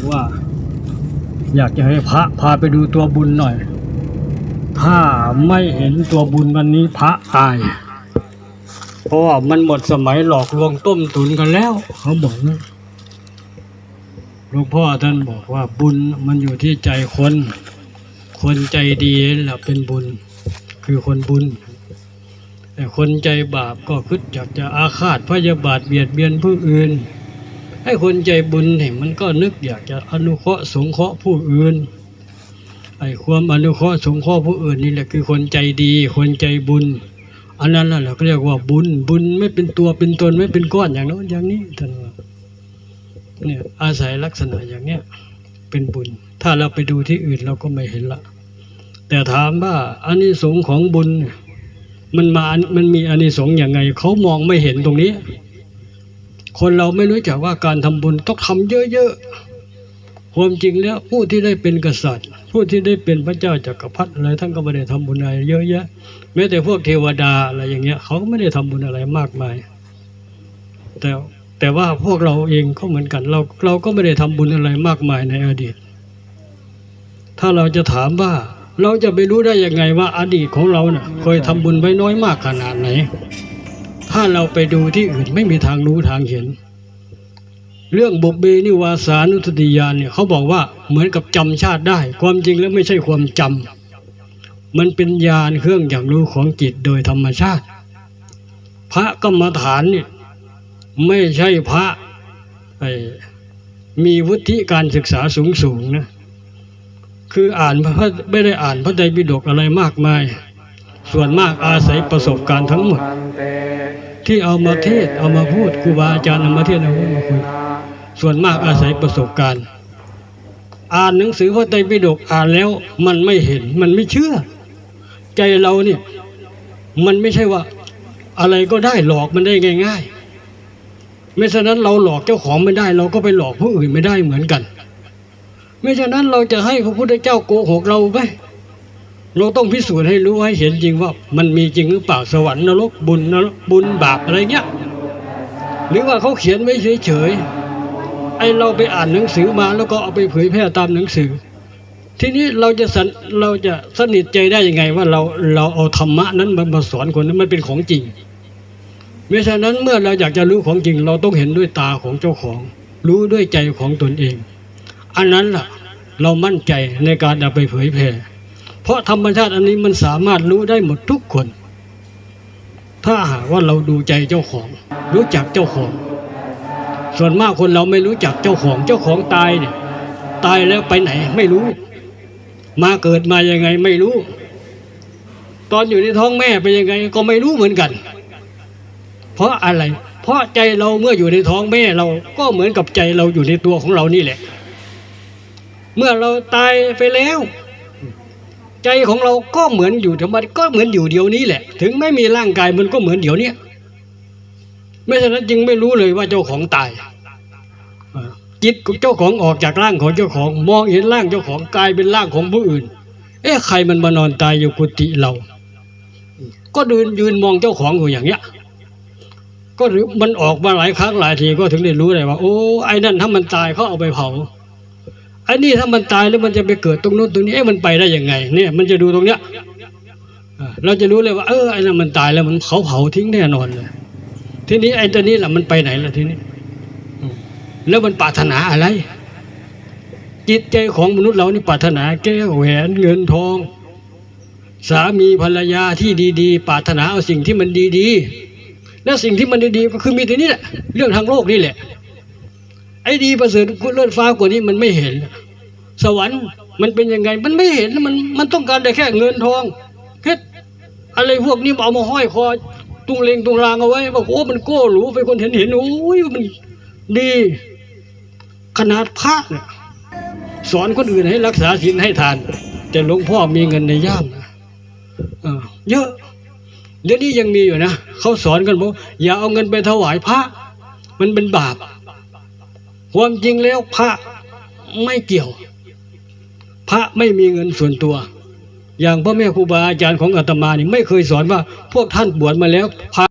บอกว่า อยากจะให้พระพาไปดูตัวบุญหน่อย ถ้าไม่เห็นตัวบุญวันนี้พระอาย เพราะว่ามันหมดสมัยหลอกลวงต้มตุนกันแล้ว เขาบอกนะหลวงพ่อท่านบอกว่าบุญมันอยู่ที่ใจคน คนใจดีแหละเป็นบุญ คือคนบุญ แต่คนใจบาปก็คิดอยากจะอาฆาตพยาบาทเบียดเบียนผู้อื่น ให้คนใจบุญเนี่ยมันก็นึกอยากจะอนุเคราะห์สงเคราะห์ผู้อื่นไอ้ความอนุเคราะห์สงเคราะห์ผู้อื่นนี่แหละคือคนใจดี คนใจบุญ อันนั้นแหละเราเรียกว่าบุญบุญไม่เป็นตัวเป็นตนไม่เป็นก้อนอย่างโน้นอย่างนี้ท่านว่าเนี่ยอาศัยลักษณะอย่างเนี้ยเป็นบุญ ถ้าเราไปดูที่อื่นเราก็ไม่เห็นละ แต่ถามว่าอานิสงส์ของบุญมันมา มันมีอานิสงส์อย่างไงเขามองไม่เห็นตรงนี้ คนเราไม่รู้จักว่าการทำบุญต้องทำเยอะๆความจริงแล้วผู้ที่ได้เป็นกษัตริย์ ผู้ที่ได้เป็นพระเจ้าจักรพรรดิอะไรท่านก็ไม่ได้ทำบุญอะไรเยอะแยะแม้แต่พวกเทวดาอะไรอย่างเงี้ยเขาก็ไม่ได้ทำบุญอะไรมากมาย แต่แต่ว่าพวกเราเองก็เหมือนกัน เราเราก็ไม่ได้ทำบุญอะไรมากมายในอดีต ถ้าเราจะถามว่าเราจะไปรู้ได้ยังไงว่าอดีตของเราเน่ะเคยทำบุญไว้น้อยมากขนาดไหน ถ้าเราไปดูที่อื่นไม่มีทางรู้ทางเห็น เรื่องบุพเบนิวาสานุสติญาณเนี่ยเขาบอกว่าเหมือนกับจำชาติได้ ความจริงแล้วไม่ใช่ความจำมันเป็นญาณเครื่องอย่างรู้ของจิตโดยธรรมชาติ พระกรรมฐานเนี่ยไม่ใช่พระมีวุฒิการศึกษาสูงสูงนะคืออ่านพระไม่ได้อ่านพระไตรปิฎกอะไรมากมาย ส่วนมากอาศัยประสบการณ์ทั้งหมด ที่เอามาเทศน์เอามาพูดครูบาอาจารย์เอามาเทศน์เอามาคุยส่วนมากอาศัยประสบการณ์ อ่านหนังสือพระไตรปิฎกอ่านแล้วมันไม่เห็นมันไม่เชื่อ ใจเราเนี่ยมันไม่ใช่ว่าอะไรก็ได้หลอกมันได้ง่าย ๆ ไม่ฉะนั้นเราหลอกเจ้าของไม่ได้ เราก็ไปหลอกผู้อื่นไม่ได้เหมือนกัน ไม่ฉะนั้นเราจะให้พระพุทธเจ้าโกหกเราไหม เราต้องพิสูจน์ให้รู้ให้เห็นจริงว่ามันมีจริงหรือเปล่าสวรรค์นรกบุญนรกบุญบาปอะไรเงี้ยหรือว่าเขาเขียนไว้เฉยๆไอเราไปอ่านหนังสือมาแล้วก็เอาไปเผยแพร่ตามหนังสือ ทีนี้เราจะสันเราจะสนิทใจได้ยังไงว่าเราเราเอาธรรมะนั้นมามาสอนคนนั้นมันเป็นของจริงไม่ฉะนั้นเมื่อเราอยากจะรู้ของจริง เราต้องเห็นด้วยตาของเจ้าของ รู้ด้วยใจของตนเอง อันนั้นล่ะ เรามั่นใจในการเอาไปเผยแพร่ ราะธรรมชาติอันนี้มันสามารถรู้ได้หมดทุกคน ถ้าหากว่าเราดูใจเจ้าของ รู้จักเจ้าของ ส่วนมากคนเราไม่รู้จักเจ้าของ เจ้าของตายเนี่ยตายแล้วไปไหนไม่รู้ มาเกิดมายังไงไม่รู้ ตอนอยู่ในท้องแม่เป็นยังไงก็ไม่รู้เหมือนกัน เพราะอะไร เพราะใจเราเมื่ออยู่ในท้องแม่เราก็เหมือนกับใจเราอยู่ในตัวของเรานี่แหละ เมื่อเราตายไปแล้ว ใจของเราก็เหมือนอยู่ธรรมดาก็เหมือนอยู่เดียวนี้แหละ ถึงไม่มีร่างกายมันก็เหมือนเดี๋ยวเนี้ไม่ฉะนั้นจึงไม่รู้เลยว่าเจ้าของตายจิตของเจ้าของออกจากร่างของเจ้าของ มองเห็นร่างเจ้าของกลายเป็นร่างของผู้อื่น เอ๊ะใครมันมานอนตายอยู่กุฏิเรา ก็เดินยืนมองเจ้าของอยู่อย่างเนี้ย ก็หรือมันออกมาหลายครั้งหลายทีก็ถึงได้รู้เลยว่า โอ้ไอ้นั่นถ้ามันตายเขาเอาไปเผา อ้นี่ถ้ามันตายแล้วมันจะไปเกิดตรงโน้นตรงนี้เอ๊ะมันไปได้ยังไง เนี่ย มันจะดูตรงเนี้ยเราจะรู้เลยว่า เออไอ้นั่นมันตายแล้วมันเขาเผาทิ้งแน่นอนเลย ทีนี้ไอ้ตัวนี้แหละมันไปไหนล่ะทีนี้แล้วมันปรารถนาอะไร จิตใจของมนุษย์เรานี่ปรารถนาแก้วแหวนเงินทอง สามีภรรยาที่ดีๆปรารถนาเอาสิ่งที่มันดีๆและสิ่งที่มันดีๆก็คือมีแต่นี้แหละเรื่องทางโลกนี่แหละไอ้ดีประเสริฐเลิศฟ้ากว่านี้มันไม่เห็น สวรรค์มันเป็นยังไง มันไม่เห็นมันมันต้องการแต่แค่เงินทองแค่อะไรพวกนี้เอามาห้อยคอตุงเลงตุงรางเอาไว้บอกโอ้มันโก้หรูไปคนเห็นเห็นโอ้ยมันดี ขนาดพระเนี่ยสอนคนอื่นให้รักษาศีลให้ทาน แต่หลวงพ่อมีเงินในย่ามนะเออเยอะเดี๋ยวนี้ยังมีอยู่นะเขาสอนกันบอกอย่าเอาเงินไปถวายพระ มันเป็นบาป ความจริงแล้วพระไม่เกี่ยว พระไม่มีเงินส่วนตัว อย่างพ่อแม่ครูบาอาจารย์ของอาตมานี่ไม่เคยสอนว่าพวกท่านบวชมาแล้วพระ